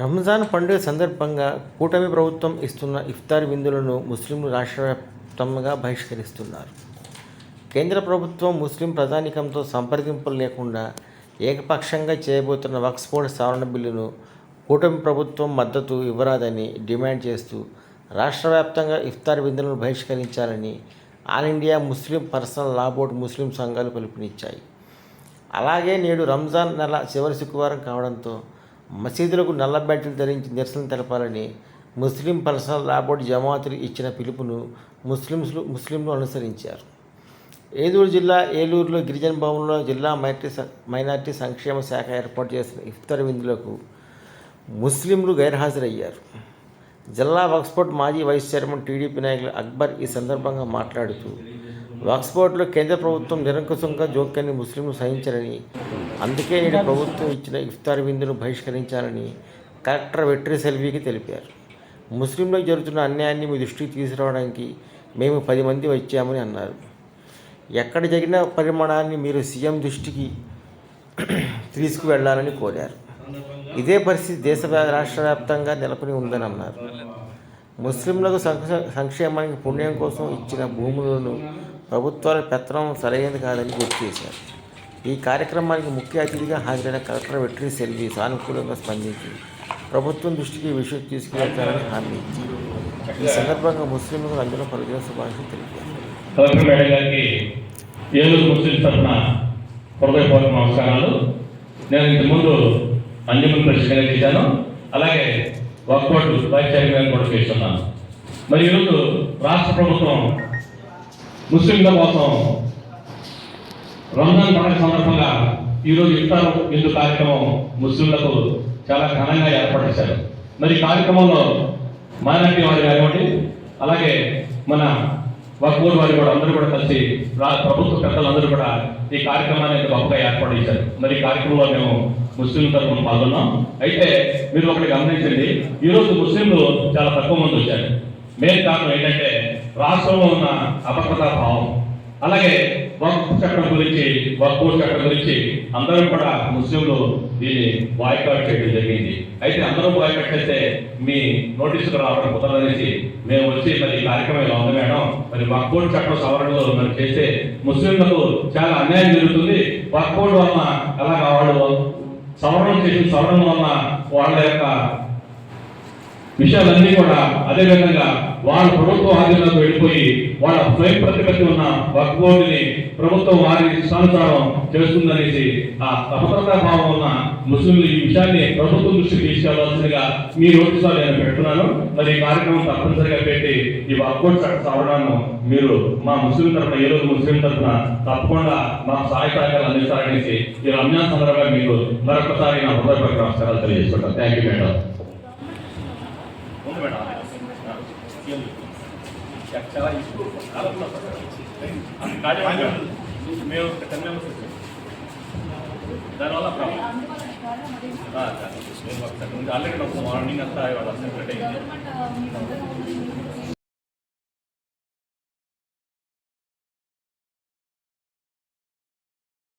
రంజాన్ పండుగ సందర్భంగా కూటమి ప్రభుత్వం ఇస్తున్న ఇఫ్తార్ విందులను ముస్లింలు రాష్ట్రవ్యాప్తంగా బహిష్కరిస్తున్నారు. కేంద్ర ప్రభుత్వం ముస్లిం ప్రధానికంతో సంప్రదింపులు లేకుండా ఏకపక్షంగా చేయబోతున్న వక్స్ బోర్డ్ సవరణ బిల్లును కూటమి ప్రభుత్వం మద్దతు ఇవ్వరాదని డిమాండ్ చేస్తూ రాష్ట్ర వ్యాప్తంగా ఇఫ్తార్ విందులను బహిష్కరించాలని all India Muslim personal law board ముస్లిం సంఘాలు పిలుపునిచ్చాయి. అలాగే నేడు రంజాన్ నెల చివరి శుక్రవారం కావడంతో మసీదులకు నల్ల బ్యాడ్జీలు ధరించి నిరసన తెలపాలని ముస్లిం పర్సనల్ లా బోర్డు జమాతులు ఇచ్చిన పిలుపును ముస్లింస్లు ముస్లింలు అనుసరించారు. ఏలూరు జిల్లా ఏలూరులో గిరిజన భవన్లో జిల్లా మైనార్టీ మైనార్టీ సంక్షేమ శాఖ ఏర్పాటు చేసిన ఇఫ్తార్ విందులకు ముస్లింలు గైర్హాజరయ్యారు. జిల్లా వక్స్పోర్ట్ మాజీ వైస్ చైర్మన్ టీడీపీ నాయకులు అక్బర్ ఈ సందర్భంగా మాట్లాడుతూ వాక్స్ఫోర్డ్లో కేంద్ర ప్రభుత్వం నిరంకుశంగా జోక్యాన్ని ముస్లింలు సహించరని అందుకే నేడు ప్రభుత్వం ఇచ్చిన ఇఫ్తార్ విందును బహిష్కరించాలని కలెక్టర్ వెట్రి సెల్వీకి తెలిపారు. ముస్లింలకు జరుగుతున్న అన్యాయాన్ని మీ దృష్టికి తీసుకురావడానికి మేము పది మంది వచ్చామని అన్నారు. ఎక్కడ జరిగిన పరిమాణాన్ని మీరు సీఎం దృష్టికి తీసుకువెళ్ళాలని కోరారు. ఇదే పరిస్థితి దేశ రాష్ట్ర వ్యాప్తంగా నెలకొని ఉందని అన్నారు. ముస్లింలకు సంక్ష- సంక్షేమానికి పుణ్యం కోసం ఇచ్చిన భూములను ప్రభుత్వాల పెత్తనం సరైనది కాదని గుర్తు చేశారు. ఈ కార్యక్రమానికి ముఖ్య అతిథిగా హాజరైన కలెక్టర్ వెట్రి సెల్వి సానుకూలంగా స్పందించి ప్రభుత్వం దృష్టికి ఈ విషయం తీసుకువెళ్తారని హామీ ఇచ్చారు ఈ సందర్భంగా ముస్లింలకు అందరూ పలుదిన శుభాషలు తెలిపారు నమస్కారాలు. నేను ఇంతకుముందు అంజుమన్ ప్రెసిడెంట్గా చేశాను. అలాగే వర్క్బోర్డు వైస్ చైర్మన్ కూడా చేస్తున్నాను. మరి ఈరోజు రాష్ట్ర ప్రభుత్వం ముస్లింల కోసం రంజాన్ పండుగ సందర్భంగా ఈరోజు ఇఫ్తార్ విందు కార్యక్రమం ముస్లింలకు చాలా ఘనంగా ఏర్పాటు చేశారు. మరి కార్యక్రమంలో మైనార్టీ వారు కానివ్వండి అలాగే మన వక్బోర్డు వారు కూడా అందరూ కూడా కలిసి రా- ప్రభుత్వ పెద్దలందరూ కూడా ఈ కార్యక్రమాన్ని గొప్పగా ఏర్పాటు చేశారు. మరి ఈ కార్యక్రమంలో మేము ముస్లిం తరఫున పాల్గొన్నాం. అయితే మీరు ఒకటి గమనించండి ఈరోజు ముస్లింలు చాలా తక్కువ మంది వచ్చారు. మెయిన్ కారణం ఏంటంటే రాష్ట్రంలో ఉన్న అభద్రతా భావం. అలాగే వక్ఫ్ చట్టం గురించి వక్ఫ్ చట్టం గురించి అందరూ కూడా ముస్లింలు దీన్ని బాయ్కాట్ చేయడం జరిగింది. అయితే అందరూ బాయ్కాట్ చేస్తే మీ నోటీసులు రావడం కుదరదనేసి మేము వచ్చి మరి కార్యక్రమం ఇలా ఉంది మేడం? మరి వక్ఫ్ చట్టం సవరణలో మరి చేస్తే ముస్లింలకు చాలా అన్యాయం జరుగుతుంది. వక్ఫ్ వలన అలా వాళ్ళు సవరణ చేసిన సవరణ వలన వాళ్ళ యొక్క విషయాలన్నీ కూడా అదే విధంగా వాళ్ళ ప్రభుత్వ ఆధీనంలోకి వెళ్ళిపోయి వాళ్ళ స్వయం ప్రతిపత్తి ఉన్న వర్క్ ప్రభుత్వం వారి ఇష్టానుసారం చేస్తుందనేసి ఆ అభద్రతా భావం ఉన్న ముస్లింలు ఈ విషయాన్ని ప్రభుత్వం దృష్టికి తీసుకెళ్ళాల్సిందిగా మీ నోటీసులో నేను పెడుతున్నాను. మరి ఈ కార్యక్రమం తప్పనిసరిగా పెట్టి ఈ వర్క్ చట్ట సవరణను మీరు మా ముస్లిం తరఫున ఏ రోజు ముస్లిం తరఫున తప్పకుండా మాకు సహాయ సహకారాలు అందిస్తారనేసి ఈ రంజాన్ సందర్భంగా మీకు మరొకసారి నా హృదయపూర్వక నమస్కారాలు తెలియజేసుకుంటాను. థ్యాంక్ యూ మేడం చాలా ఇష్టం మేము టెన్ మెంబర్స్ వచ్చాం దానివల్ల ప్రాబ్లం ఆల్రెడీ మాకు మార్నింగ్ అంతా ఇవాళ సెపరేట్ అయింది